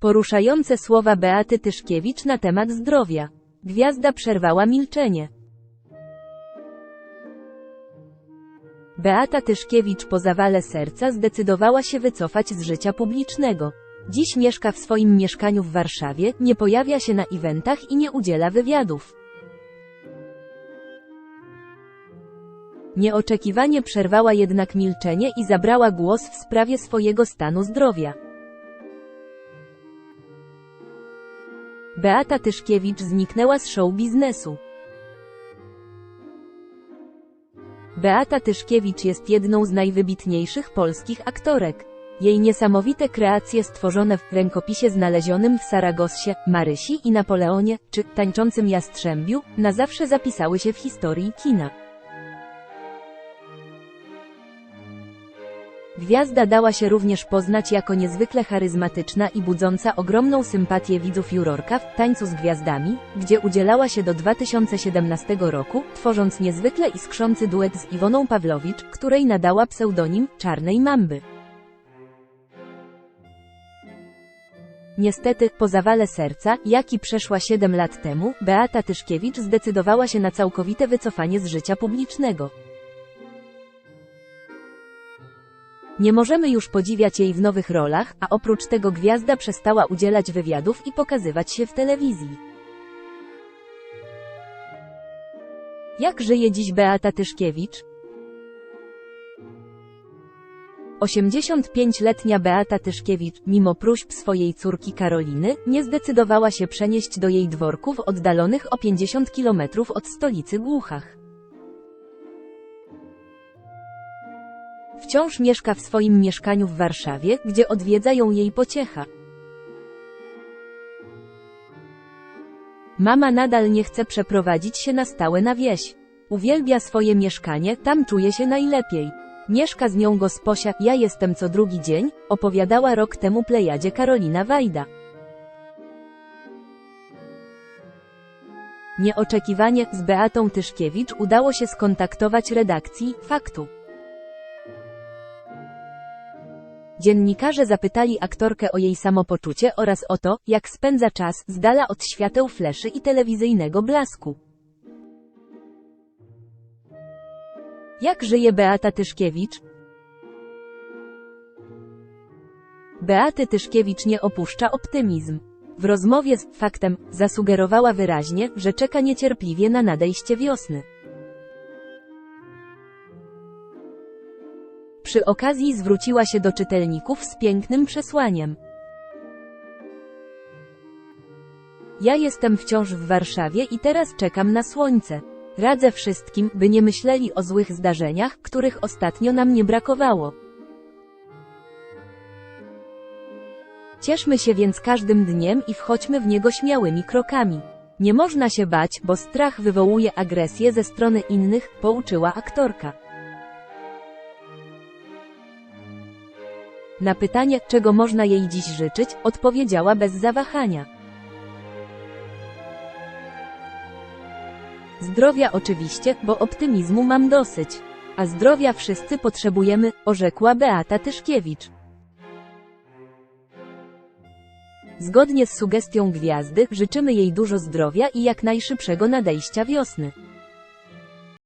Poruszające słowa Beaty Tyszkiewicz na temat zdrowia. Gwiazda przerwała milczenie. Beata Tyszkiewicz po zawale serca zdecydowała się wycofać z życia publicznego. Dziś mieszka w swoim mieszkaniu w Warszawie, nie pojawia się na eventach i nie udziela wywiadów. Nieoczekiwanie przerwała jednak milczenie i zabrała głos w sprawie swojego stanu zdrowia. Beata Tyszkiewicz zniknęła z show biznesu. Beata Tyszkiewicz jest jedną z najwybitniejszych polskich aktorek. Jej niesamowite kreacje stworzone w rękopisie znalezionym w Saragossie, Marysi i Napoleonie, czy tańczącym Jastrzębiu, na zawsze zapisały się w historii kina. Gwiazda dała się również poznać jako niezwykle charyzmatyczna i budząca ogromną sympatię widzów jurorka w Tańcu z Gwiazdami, gdzie udzielała się do 2017 roku, tworząc niezwykle iskrzący duet z Iwoną Pawlowicz, której nadała pseudonim Czarnej Mamby. Niestety, po zawale serca, jaki przeszła 7 lat temu, Beata Tyszkiewicz zdecydowała się na całkowite wycofanie z życia publicznego. Nie możemy już podziwiać jej w nowych rolach, a oprócz tego gwiazda przestała udzielać wywiadów i pokazywać się w telewizji. Jak żyje dziś Beata Tyszkiewicz? 85-letnia Beata Tyszkiewicz, mimo próśb swojej córki Karoliny, nie zdecydowała się przenieść do jej dworków oddalonych o 50 km od stolicy Głuchach. Wciąż mieszka w swoim mieszkaniu w Warszawie, gdzie odwiedza ją jej pociecha. Mama nadal nie chce przeprowadzić się na stałe na wieś. Uwielbia swoje mieszkanie, tam czuje się najlepiej. Mieszka z nią gosposia, ja jestem co drugi dzień, opowiadała rok temu plejadzie Karolina Wajda. Nieoczekiwanie z Beatą Tyszkiewicz udało się skontaktować redakcji Faktu. Dziennikarze zapytali aktorkę o jej samopoczucie oraz o to, jak spędza czas z dala od świateł fleszy i telewizyjnego blasku. Jak żyje Beata Tyszkiewicz? Beaty Tyszkiewicz nie opuszcza optymizm. W rozmowie z Faktem zasugerowała wyraźnie, że czeka niecierpliwie na nadejście wiosny. Przy okazji zwróciła się do czytelników z pięknym przesłaniem. Ja jestem wciąż w Warszawie i teraz czekam na słońce. Radzę wszystkim, by nie myśleli o złych zdarzeniach, których ostatnio nam nie brakowało. Cieszmy się więc każdym dniem i wchodźmy w niego śmiałymi krokami. Nie można się bać, bo strach wywołuje agresję ze strony innych, pouczyła aktorka. Na pytanie, czego można jej dziś życzyć, odpowiedziała bez zawahania. Zdrowia oczywiście, bo optymizmu mam dosyć. A zdrowia wszyscy potrzebujemy, orzekła Beata Tyszkiewicz. Zgodnie z sugestią gwiazdy, życzymy jej dużo zdrowia i jak najszybszego nadejścia wiosny.